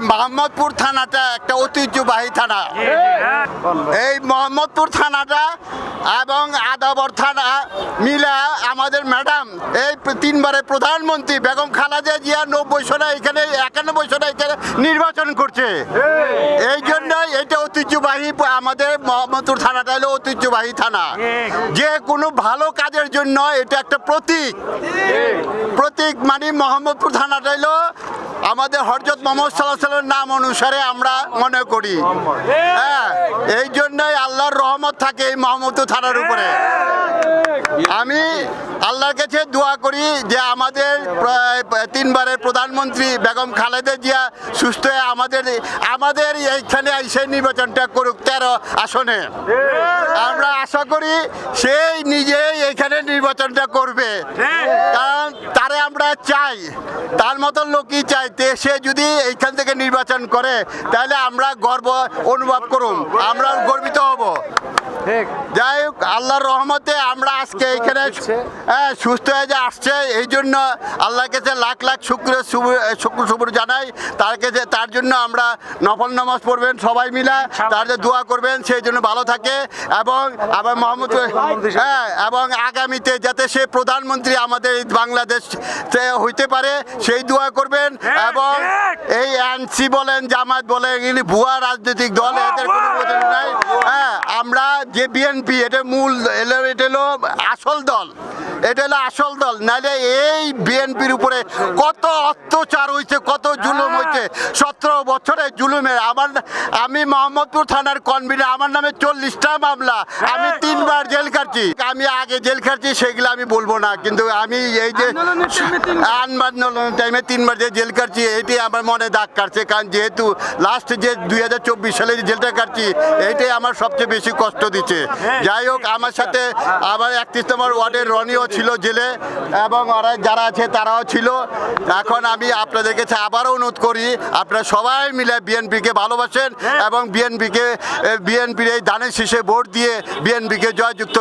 মোহাম্মদপুর থানাটা একটা ঐতিহ্যবাহী থানা। এই মোহাম্মদপুর থানাটা এবং আদাবর থানা মিলা আমাদের ম্যাডাম, এই তিনবারের প্রধানমন্ত্রী বেগম খালেদা জিয়া নব্বই সনে এখানে, একানব্বই সনে এখানে নির্বাচন করছে। এই জন্য এটা ঐতিহ্যবাহী আমাদের মোহাম্মদপুর থানাটা হলো ঐতিহ্যবাহী থানা। যে কোনো ভালো কাজের জন্য এটা একটা প্রতীক। প্রতীক মানে মোহাম্মদপুর থানাটা হলো আমাদের হরজত মোহাম্মদ সাল্লাহ নাম অনুসারে আমরা মনে করি। হ্যাঁ এই জন্যই আল্লাহর রহমত থাকে এই মোহাম্মদপুর থানার উপরে। আমি আল্লাহর কাছে দোয়া করি যে আমাদের তিনবারের প্রধানমন্ত্রী বেগম খালেদা জিয়া সুস্থ হয়ে আমাদের আমাদের এইখানে এসে নির্বাচনটা করুক তেরো আসনে। আমরা আশা করি সেই নিজেই এখানে নির্বাচনটা করবে। চাই, তার মতন লোকই চাই সে যদি এইখান থেকে নির্বাচন করে, তাহলে আমরা গর্ব অনুভব করুন আমরা গর্বিত হব। যাই হোক আল্লাহর রহমতে আমরা আজকে এখানে হ্যাঁ, সুস্থ হয়ে যে আসছে এই জন্য আল্লাহর কাছে লাখ লাখ শুক্র শুভ- শুক্র শুভর জানাই। তার কাছে তার জন্য আমরা নফল নামাজ পড়বেন সবাই মিলে। তার যে দোয়া করবেন সেই জন্য ভালো থাকে। এবং আবার মোহাম্মদ হ্যাঁ এবং আগামীতে যাতে সে প্রধানমন্ত্রী আমাদের এই বাংলাদেশ হইতে পারে সেই দোয়া করবেন। এবং এই এনসি বলেন জামাত বলেন এগুলি ভুয়া রাজনৈতিক দল এদের কোনো বোঝানো নাই হ্যাঁ আমরা যে বিএনপি এটা মূল এলো এটা হলো আসল দল। এটা হলো আসল দল। নাহলে এই বিএনপির উপরে কত অত্যাচার হয়েছে কত জুলুম হয়েছে সতেরো বছরের জুলুমের। আমার আমি মোহাম্মদপুর থানার কনভিনার আমার নামে চল্লিশটা মামলা। আমি তিনবার খাটছি আমি আগে জেল খাটছি সেগুলো আমি বলব না। কিন্তু আমি এই যে আন্দোলনের টাইমে তিনবার যে জেল কাটছি এটি আমার মনে দাগ কাটছে। কারণ যেহেতু লাস্ট যে দুই হাজার চব্বিশ সালে যে জেলটা কাটছি এইটাই আমার সবচেয়ে বেশি কষ্ট দিচ্ছে। যাই হোক আমার সাথে আমার একত্রিশ নম্বর ওয়ার্ডের রনিও ছিল জেলে এবং ওরা যারা আছে তারাও ছিল। এখন আমি আপনাদের কাছে আবারও অনুরোধ করি আপনারা সবাই মিলে বিএনপিকে ভালোবাসেন এবং বিএনপিকে বিএনপির এই দানের শীষে ভোট দিয়ে বিএনপিকে জয়যুক্ত